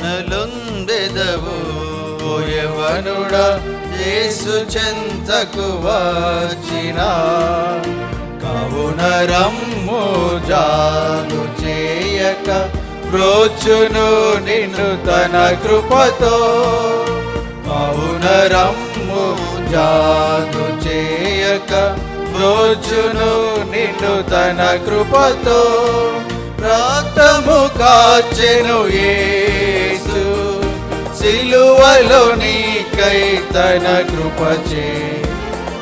దీవెనలొందెదవు ఓయవనుడ యేసు చెంతకు వచ్చిన. కావున రమ్ము చేయక ప్రోచును నిన్ను తన కృపతో. కావున రమ్ము జాగు చేయక ప్రోచును నిన్ను తన కృపతో. ప్రాతము కాచెను యేసు సిలువలో నీకై తన కృపచే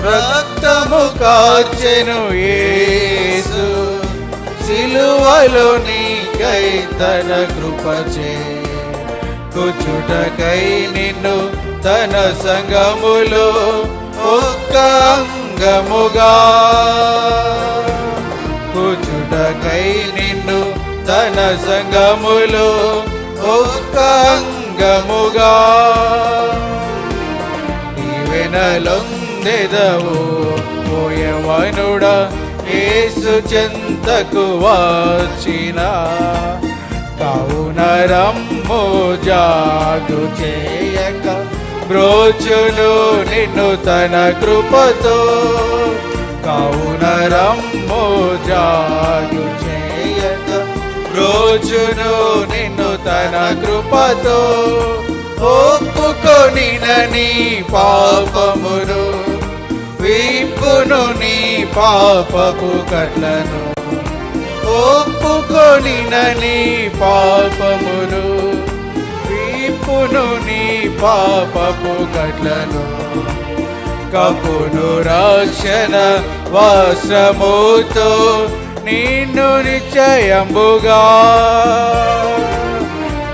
రక్తము కాచెను యేసు సిలువలో నీకై తన కృపచే కూచుటకై నిన్ను తన సంగములో ఒక్క అంగముగా. సంగములు ఒక్కంగముగా నీవెనలొందెదవు పోయవనుడ ఏసు చెంతకు వచ్చిన. కావున రమ్ము జాగు చేయక బ్రోచును నిన్ను తన కృపతో. కావున రమ్ము జాగు రోజును నిన్ను తన కృపతో ఒప్పుకొని నీ పాపమును విప్పును నీ పాపపు కట్లను ఒప్పుకొని నీ పాపమును విప్పును నీ పాపపు కట్లను కపును రక్షణ వాసముతో నిన్ను నిశ్చయంబుగా.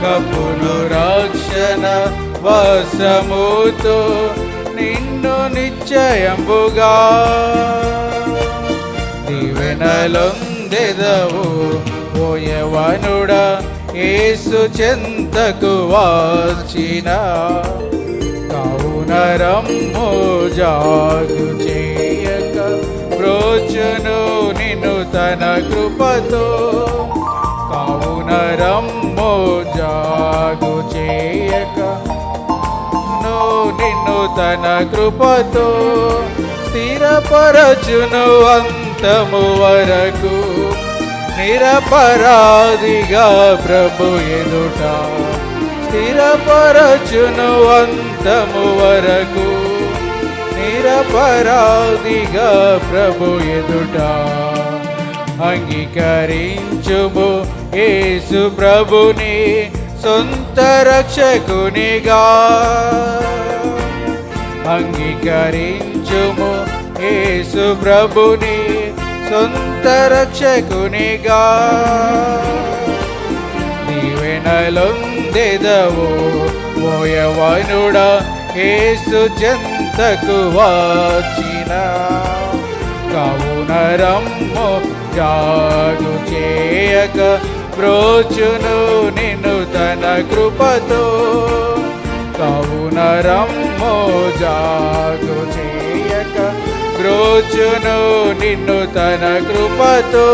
కపును రక్షణ వసముతో నిన్ను నిశ్చయంబుగా. దీవెనలొందెదవు పోయవనుడా ఏసు చెంతకు వచ్చిన కావున జాగు. తన కృపతో కావున రమ్మో జాగు చేయక. ను నిన్ను తన కృపతో స్థిరపరచును అంతము వరకు. నిరపరాధిగా ప్రభు ఎదుట స్థిరపరచును అంతము వరకు. నిరపరాధిగా ప్రభు ఎదుట అంగీకరించుము. యేసు ప్రభుని సొంత రక్షకునిగా. అంగీకరించుము. యేసు ప్రభుని సొంత రక్షకునిగా. నీవెనలొందెదవు మోయవనుడ యేసు చెంతకు వచ్చిన. కావున రమ్ము జాగు చేయక బ్రోచును నిన్ను తన కృపతో. కావున రమ్మో జాగు చేయక బ్రోచును నిన్ను తన కృపతో.